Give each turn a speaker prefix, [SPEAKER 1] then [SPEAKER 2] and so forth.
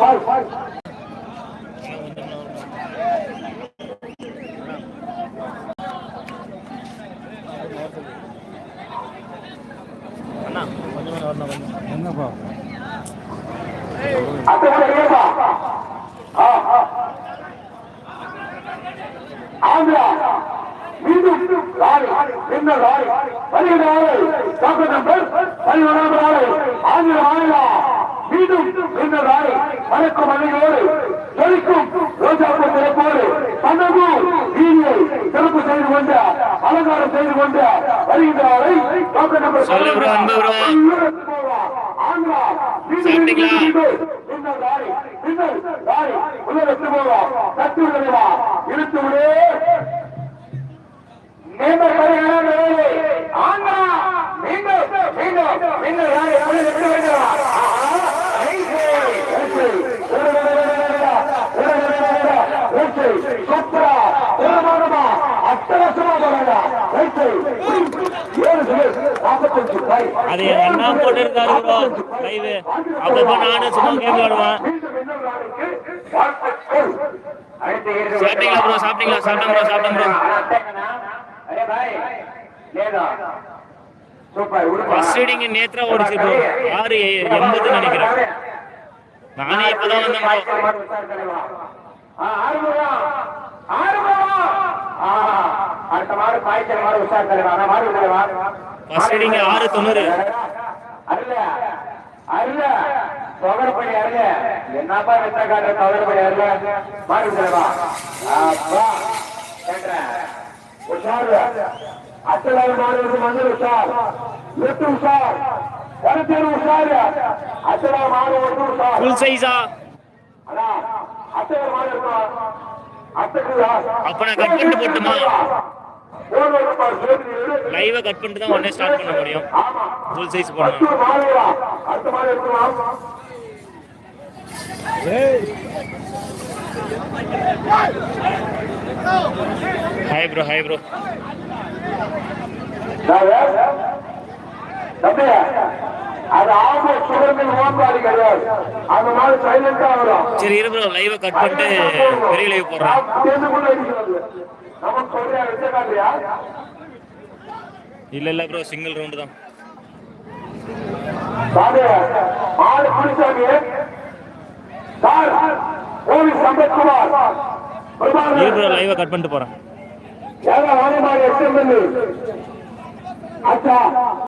[SPEAKER 1] பால் பால்
[SPEAKER 2] என்னப்பா
[SPEAKER 1] ஆந்திரா மீண்டும் லாரி என்ன லாரி வருகிற ஆலை டாக்டர் நம்பர் பதினொன்றாம் ஆலை ஆந்திர மீண்டும் இந்த லாரி வணக்கம் அணிகளோடு ஜொலிக்கும் ரோஜாப்பூ சிறப்போடு பன்னகு வீதியை சிறப்பு செய்து கொண்ட அலங்காரம் செய்து கொண்ட வருகின்ற. ஆந்திரா? பின்னர் லாரி பின்னர் போவோம்
[SPEAKER 3] அது அண்ணா போட்டு ப்ரோ லைவ் அப்பப்போ நானும் சும்மா கேம் விளாடுவேன் சாப்பிட்டீங்களா ப்ரோ சாப்பிட்டீங்களா? சாப்பிட்டேன் ப்ரோ சாப்பிட்டேன் ப்ரோ ஃபர்ஸ்ட் ரீடிங் நேத்ரா ஓடிச்சு ப்ரோ ஆறு எ- எண்பது நினைக்கிறேன். நானே இப்பதான் வந்தேன் ப்ரோ
[SPEAKER 1] அடுத்த மாடு பாய்ச்சல் மாடு உஷார் தலைவா நான் மாடு தலைவா
[SPEAKER 3] ஃபர்ஸ்ட் ரீடிங் ஆறு தொண்ணூறு
[SPEAKER 1] அருள அருள தொகரப்படி அருள என்னப்பா வெத்த காட்டுற தொகரப்படி அருள மாடு தலைவா அப்பா கேட்கிறேன் உஷார். மாடு மஞ்சள் உஷார். எட்டு உஷார். கருத்தேர் உஷார். மாடு ஒன்று உஷார்.
[SPEAKER 3] ஃபுல் சைஸா
[SPEAKER 1] அண்ணா இருக்கும் அத்தனை
[SPEAKER 3] அப்ப நான் cut பண்ணிட்டு போட்டுமா? லைவை கட் பண்ணிட்டு தான் உடனே ஸ்டார்ட் பண்ண முடியும். ஃபுல் சைஸ் போடணும். ஹாய் ப்ரோ ஹாய் ப்ரோ
[SPEAKER 1] அது
[SPEAKER 3] சரி இரு ப்ரோ லைவை கட் பண்ணிட்டு பெரிய லைவ் போடுறேன். இல்ல இல்ல ப்ரோ சிங்கிள் ரவுண்டு தான்.
[SPEAKER 1] சாமி மாடு குடிசாமி சார் போலீஸ் சம்பத்குமார்
[SPEAKER 3] இரு ப்ரோ லைவை கட் பண்ணிட்டு போறேன்.
[SPEAKER 1] ஏங்க வாங்க மாடு எக்ஸ்டெண்ட் பண்ணு. அச்சா.